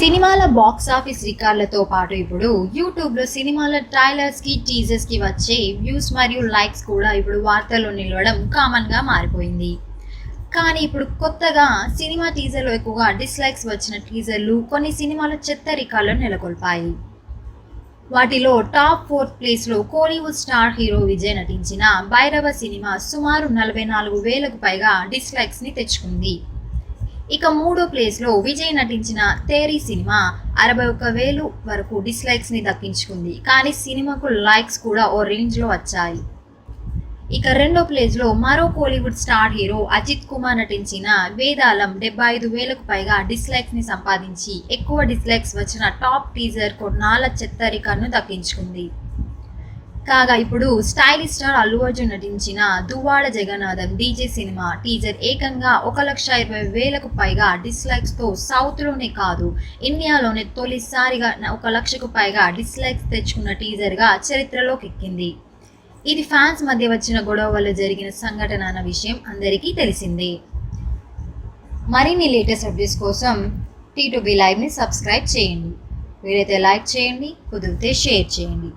సినిమాల box office రికార్డులతో పాటు ఇప్పుడు యూట్యూబ్లో సినిమాల ట్రైలర్స్కి టీజర్స్కి వచ్చే వ్యూస్ మరియు లైక్స్ కూడా ఇప్పుడు వార్తల్లో నిలవడం కామన్గా మారిపోయింది. కానీ ఇప్పుడు కొత్తగా సినిమా టీజర్లో ఎక్కువగా డిస్లైక్స్ వచ్చిన టీజర్లు కొన్ని సినిమాల చెత్త రికార్డులు నెలకొల్పాయి. వాటిలో టాప్ ఫోర్త్ ప్లేస్లో కోలీవుడ్ స్టార్ హీరో విజయ్ నటించిన భైరవ సినిమా సుమారు నలభై నాలుగు వేలకు పైగా డిస్లైక్స్ని తెచ్చుకుంది. ఇక మూడో ప్లేస్లో విజయ్ నటించిన తేరీ సినిమా అరవై ఒక్క వేలు వరకు డిస్లైక్స్ని దక్కించుకుంది కానీ సినిమాకు లైక్స్ కూడా ఓ రేంజ్లో వచ్చాయి. ఇక రెండో ప్లేస్లో మరో Kollywood star hero Ajith Kumar నటించిన వేదాలం డెబ్బై ఐదు వేలకు పైగా డిస్లైక్స్ని సంపాదించి ఎక్కువ డిస్లైక్స్ వచ్చిన టాప్ టీజర్ కొన్నాళ్ళ చెత్తరికను దక్కించుకుంది కాగా ఇప్పుడు స్టైలిష్ స్టార్ అల్లు అర్జున్ నటించిన Duvvada Jagannadham DJ cinema teaser ఏకంగా ఒక లక్ష ఇరవై వేలకు పైగా డిస్లైక్స్తో సౌత్లోనే కాదు ఇండియాలోనే తొలిసారిగా ఒక లక్షకు పైగా డిస్లైక్స్ తెచ్చుకున్న టీజర్గా చరిత్రలోకి ఎక్కింది. ఇది ఫ్యాన్స్ మధ్య వచ్చిన గొడవ వల్ల జరిగిన సంఘటన అన్న విషయం అందరికీ తెలిసిందే. మరిన్ని లేటెస్ట్ అప్డేట్స్ కోసం టీ టు బి లైవ్ని సబ్స్క్రైబ్ చేయండి. వీలైతే లైక్ చేయండి కుదిరితే షేర్ చేయండి.